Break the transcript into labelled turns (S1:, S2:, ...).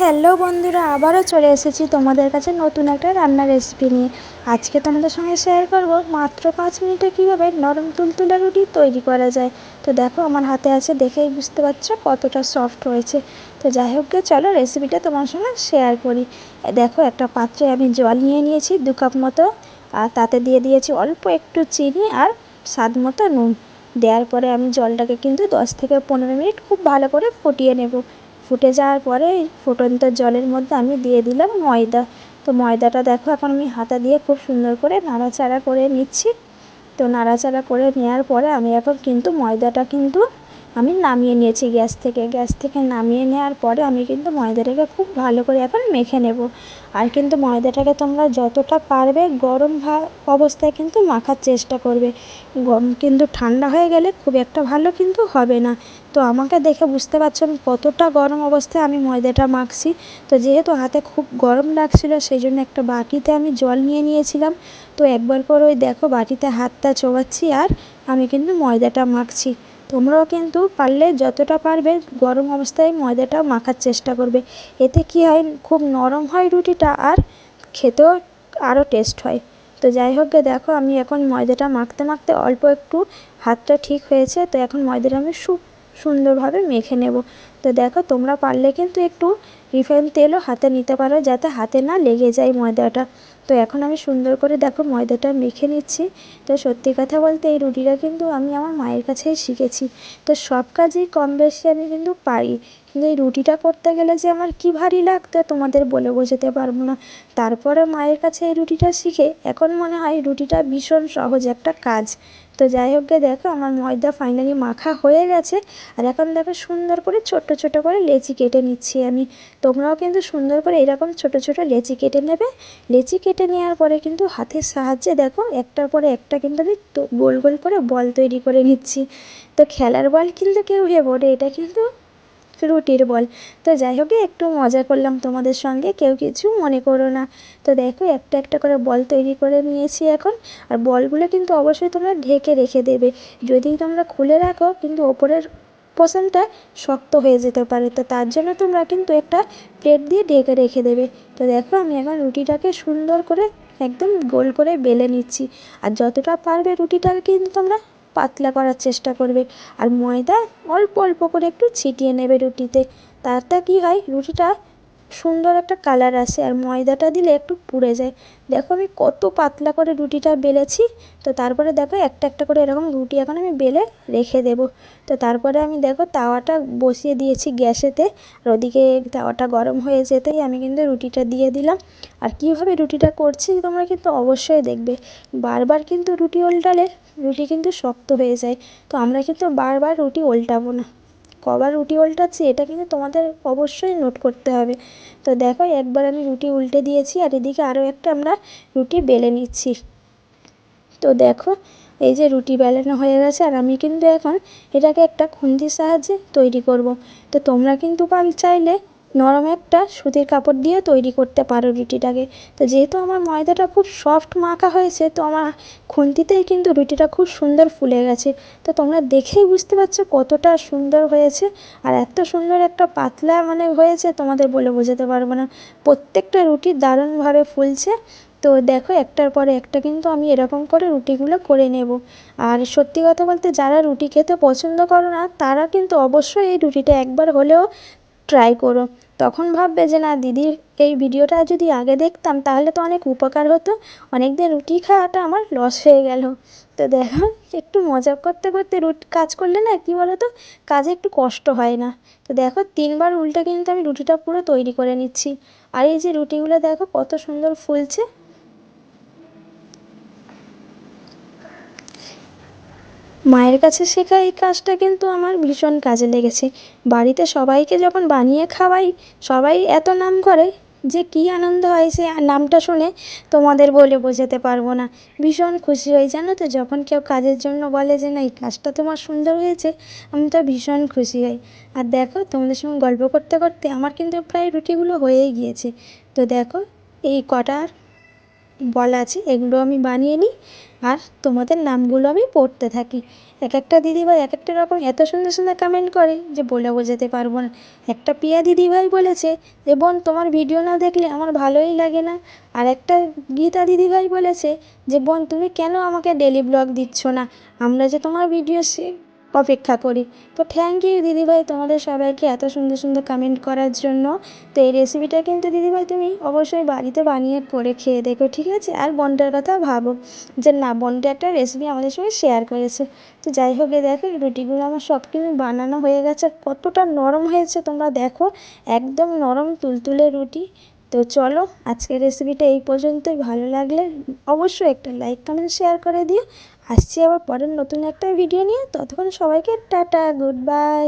S1: Hello বন্ধুরা, আবারও চলে এসেছি তোমাদের কাছে নতুন একটা রান্নার রেসিপি নিয়ে। আজকে তোমাদের সঙ্গে শেয়ার করব মাত্র পাঁচ মিনিটে কীভাবে নরম তুলতুলা রুটি তৈরি করা যায়। তো দেখো, আমার হাতে আছে দেখেই বুঝতে পারছ কতটা সফট হয়েছে। তো যাই হোক চলো রেসিপিটা তোমার সঙ্গে শেয়ার করি। দেখো, একটা পাত্রে আমি জল নিয়ে নিয়েছি দু কাপ মতো, আর তাতে দিয়ে দিয়েছি অল্প একটু চিনি আর স্বাদ মতো নুন। দেওয়ার পরে আমি জলটাকে কিন্তু দশ থেকে পনেরো মিনিট খুব ভালো করে ফুটিয়ে নেব। ফুটে যাওয়ার পরে ফুটন্ত জলের মধ্যে আমি দিয়ে দিলাম ময়দা। তো ময়দাটা দেখো, এখন আমি হাতা দিয়ে খুব সুন্দর করে নাড়াচাড়া করে নিচ্ছি। তো নাড়াচাড়া করে নেওয়ার পরে আমি এখন কিন্তু ময়দাটা কিন্তু আমি নামিয়ে নিয়েছি গ্যাস থেকে। গ্যাস থেকে নামিয়ে নেওয়ার পরে আমি কিন্তু ময়দাটাকে খুব ভালো করে এখন মেখে নেব। আর কিন্তু ময়দাটাকে তোমরা যতটা পারবে গরম অবস্থায় কিন্তু মাখার চেষ্টা করবে। গরম কিন্তু ঠান্ডা হয়ে গেলে খুব একটা ভালো কিন্তু হবে না। তো আমাকে দেখে বুঝতে পারছ আমি কতটা গরম অবস্থায় আমি ময়দাটা মাখছি। তো যেহেতু হাতে খুব গরম লাগছিল সেই জন্য একটা বাটিতে আমি জল নিয়ে নিয়েছিলাম। তো একবার করে ওই দেখো বাটিতে হাতটা চোবাচ্ছি আর আমি কিন্তু ময়দাটা মাখছি। তোমরাও কিন্তু পারলে যতটা পারবে গরম অবস্থায় ময়দাটা মাখার চেষ্টা করবে। এতে কী হয়? খুব নরম হয় রুটিটা আর খেতেও আরও টেস্ট হয়। তো যাই হোক দেখো আমি এখন ময়দাটা মাখতে মাখতে অল্প একটু হাতটা ঠিক হয়েছে, তো এখন ময়দাটা আমি খুব সুন্দরভাবে মেখে নেব। তো দেখো তোমরা পারলে কিন্তু একটু রিফাইন তেলও হাতে নিতে পারো যাতে হাতে না লেগে যায় ময়দাটা। তো এখন আমি সুন্দর করে দেখো ময়দাটা মেখে নিচ্ছি। তো সত্যি কথা বলতে এই রুটিটা কিন্তু আমি আমার মায়ের কাছেই শিখেছি। তো সব কাজই কম বেশি আমি কিন্তু পারি। কিন্তু এই রুটিটা করতে গেলে যে আমার কী ভারী লাগতো, তোমাদের বলে বোঝাতে পারব না। তারপরে মায়ের কাছে এই রুটিটা শিখে, এখন মনে হয় রুটিটা ভীষণ সহজ একটা কাজ। তো যাই হোক দেখো আমার ময়দা ফাইনালি মাখা হয়ে গেছে, আর এখন দেখো সুন্দর করে ছোট্ট ছোট্ট করে লেচি কেটে নিচ্ছি আমি। তোমরাও কিন্তু সুন্দর করে এরকম ছোটো ছোটো লেচি কেটে নেবে। লেচি কেটে নেওয়ার পরে কিন্তু হাতের সাহায্যে দেখো একটার পরে একটা কিন্তু আমি গোল গোল করে বল তৈরি করে নিচ্ছি। তো খেলার বল কিন্তু কেউ ভেবো এটা কিন্তু রুটির বল। তো যাই হোক, একটু মজা করলাম তোমাদের সঙ্গে, কেউ কিছু মনে করো না। তো দেখো, একটা একটা করে বল তৈরি করে নিয়েছি এখন। আর বলগুলো কিন্তু অবশ্যই তোমরা ঢেকে রেখে দেবে। যদি তোমরা খুলে রাখো, কিন্তু ওপরের পোর্শনটা শক্ত হয়ে যেতে পারে। তো তার জন্য তোমরা কিন্তু একটা প্লেট দিয়ে ঢেকে রেখে দেবে। তো দেখো, আমি এখন রুটিটাকে সুন্দর করে একদম গোল করে বেলে নিচ্ছি। আর যতটা পারবে রুটিটাকে কিন্তু তোমরা পাতলা করার চেষ্টা করবে। আর ময়দা অল্প অল্প করে একটু ছিটিয়ে নেবে রুটিতে। তাতে কী হয়? রুটিটা সুন্দর একটা কালার আসে আর ময়দাটা দিলে একটু পুড়ে যায়। দেখো আমি কত পাতলা করে রুটিটা বেলেছি। তো তারপরে দেখো একটা একটা করে এরকম রুটি এখন আমি বেলে রেখে দেবো। তো তারপরে আমি দেখো তাওয়াটা বসিয়ে দিয়েছি গ্যাসেতে। আর ওদিকে তাওয়াটা গরম হয়ে যেতেই আমি কিন্তু রুটিটা দিয়ে দিলাম। আর কীভাবে রুটিটা করছি তোমরা কিন্তু অবশ্যই দেখবে। বারবার কিন্তু রুটি উল্টালে রুটি কিন্তু শক্ত হয়ে যায়। তো আমরা কিন্তু বারবার রুটি উল্টাবো না। কবার রুটি উল্টাচ্ছি, এটা কিন্তু তোমাদের অবশ্যই নোট করতে হবে। তো দেখো, একবার আমি রুটি উল্টে দিয়েছি আর এদিকে আরও একটা আমরা রুটি বেলে নিচ্ছি। তো দেখো, এই যে রুটি বেলানো হয়ে গেছে আর আমি কিন্তু এখন এটাকে একটা খুন্তির সাহায্যে তৈরি করব। তো তোমরা কিন্তু পাল চাইলে নরম একটা সুতির কাপড় দিয়ে তৈরি করতে পারো রুটিটাকে। তো যেহেতু আমার ময়দাটা খুব সফট মাখা হয়েছে, তো আমার খুন্তিতেই কিন্তু রুটিটা খুব সুন্দর ফুলে গেছে। তো তোমরা দেখেই বুঝতে পারছ কতটা সুন্দর হয়েছে। আর এত সুন্দর একটা পাতলা মানে হয়েছে, তোমাদের বলে বোঝাতে পারব না। প্রত্যেকটা রুটি দারুণভাবে ফুলছে। তো দেখো একটার পরে একটা কিন্তু আমি এরকম করে রুটিগুলো করে নেব। আর সত্যি কথা বলতে যারা রুটি খেতে পছন্দ করো না, তারা কিন্তু অবশ্যই এই রুটিটা একবার হলেও ট্রাই করো। তখন ভাববে যে, না, দিদির এই ভিডিওটা যদি আগে দেখতাম, তাহলে তো অনেক উপকার হতো। অনেক দিন রুটি খাওয়াটা আমার লস হয়ে গেল। তো দেখো, একটু মজা করতে করতে রুটি, কাজ করলে না, কী বলো তো কাজে একটু কষ্ট হয় না। তো দেখো, তিনবার উল্টে কিন্তু আমি রুটিটা পুরো তৈরি করে নিচ্ছি। আর এই যে রুটিগুলো দেখো, কত সুন্দর ফুলছে। মায়ের কাছে শেখা এই কাজটা কিন্তু আমার ভীষণ কাজে লেগেছে। বাড়িতে সবাইকে যখন বানিয়ে খাওয়াই, সবাই এত নাম করে যে কী আনন্দ হয় সে নামটা শুনে তোমাদের বলে বোঝাতে পারব না। ভীষণ খুশি হই, জানো তো? যখন কেউ কাজের জন্য বলে যে, না, এই কাজটা তোমার সুন্দর হয়েছে, আমি তো ভীষণ খুশি হই। আর দেখো, তোমাদের সঙ্গে গল্প করতে করতে আমার কিন্তু প্রায় রুটিগুলো হয়েই গিয়েছে। তো দেখো, এই কটা বলা আছে, এগুলো আমি বানিয়ে নিই আর তোমাদের নামগুলো আমি পড়তে থাকি। এক একটা দিদিভাই এক একটা রকম এত সুন্দর সুন্দর কমেন্ট করে যে বলে বোঝাতে পারব না। একটা পিয়া দিদিভাই বলেছে যে, বোন, তোমার ভিডিও না দেখলে আমার ভালোই লাগে না। আর একটা গীতা দিদিভাই বলেছে যে, বোন, তুমি কেন আমাকে ডেলি ব্লগ দিচ্ছ না? আমরা যে তোমার ভিডিও অপেক্ষা করি। তো থ্যাংক ইউ দিদিভাই তোমাদের সবাইকে এত সুন্দর সুন্দর কমেন্ট করার জন্য। তো এই রেসিপিটা কিন্তু দিদিভাই তুমি অবশ্যই বাড়িতে বানিয়ে করে খেয়ে দেখো, ঠিক আছে? আর বোনটার কথা ভাবো যে না, বোনটা একটা রেসিপি আমাদের সঙ্গে শেয়ার করেছে। তো যাই হোক দেখো রুটিগুলো আমার সব কিছু বানানো হয়ে গেছে। কতটা নরম হয়েছে তোমরা দেখো, একদম নরম তুলতুলে রুটি। তো চলো, আজকের রেসিপিটা এই পর্যন্তই। ভালো লাগলে অবশ্যই একটা লাইক কমেন্ট শেয়ার করে দিও। আসছি আবার পরের নতুন একটা ভিডিও নিয়ে। ততক্ষণ সবাইকে টাটা গুড বাই